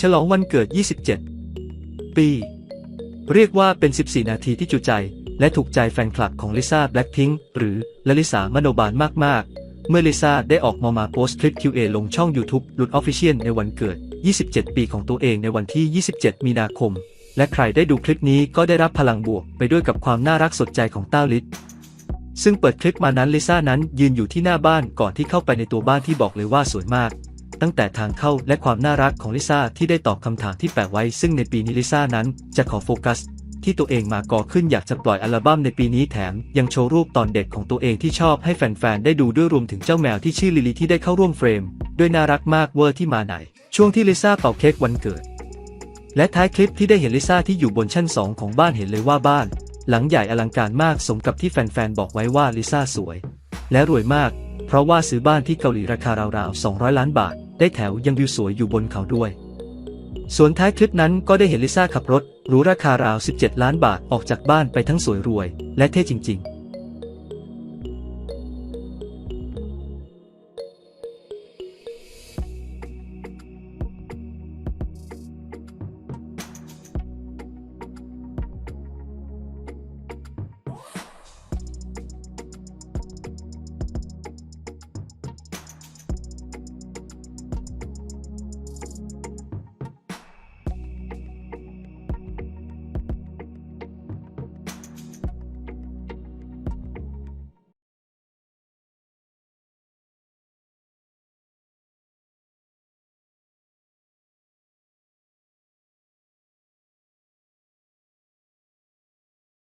ฉลองวันเกิด 27 ปี เรียกว่าเป็น 14 นาทีที่จุใจ และถูกใจแฟนคลับของลิซ่าแบล็คพิงค์หรือลลิสามโนบาลมาก ๆ เมื่อลิซ่าได้ออกมามาโพสต์คลิป QA ลงช่อง YouTube ลุดออฟฟิเชียลในวันเกิด 27 ปีของตัวเองในวันที่ 27 มีนาคม และใครได้ดูคลิปนี้ก็ได้รับพลังบวกไปด้วยกับความน่ารักสดใจของต้าลิศซึ่งเปิดคลิปมานั้นลิซ่านั้นยืนอยู่ที่หน้าบ้านก่อนที่เข้าไปในตัวบ้านที่บอกเลยว่าสวยมาก ตั้งแต่ทางเข้าและความน่ารักของลิซ่าที่ได้ตอบคำถามที่แปะไว้ ซึ่งในปีนี้ลิซ่านั้นจะขอโฟกัส ที่ตัวเองมาก่อขึ้นอยากจะปล่อยอัลบั้มในปีนี้แถม ยังโชว์รูปตอนเด็กของตัวเองที่ชอบให้แฟนๆได้ดูด้วยรวมถึงเจ้าแมวที่ชื่อลิลีที่ได้เข้าร่วมเฟรม ด้วยน่ารักมากเวอร์ที่มาไหน ช่วงที่ลิซ่าเป่าเค้กวันเกิด และท้ายคลิปที่ได้เห็นลิซ่าที่อยู่บนชั้นสองของบ้านเห็นเลยว่าบ้าน หลังใหญ่อลังการมากสมกับที่แฟนๆบอกไว้ว่าลิซ่าสวย และรวยมาก เพราะว่าซื้อบ้านที่เกาหลีราคาราวๆ200 ล้านบาท ได้แถวยังวิวสวยอยู่บนเขาด้วย ส่วนท้ายคลิปนั้นก็ได้เห็นลิซ่าขับรถหรูราคาราว 17 ล้านบาทออกจากบ้านไปทั้งสวยรวย และเท่จริง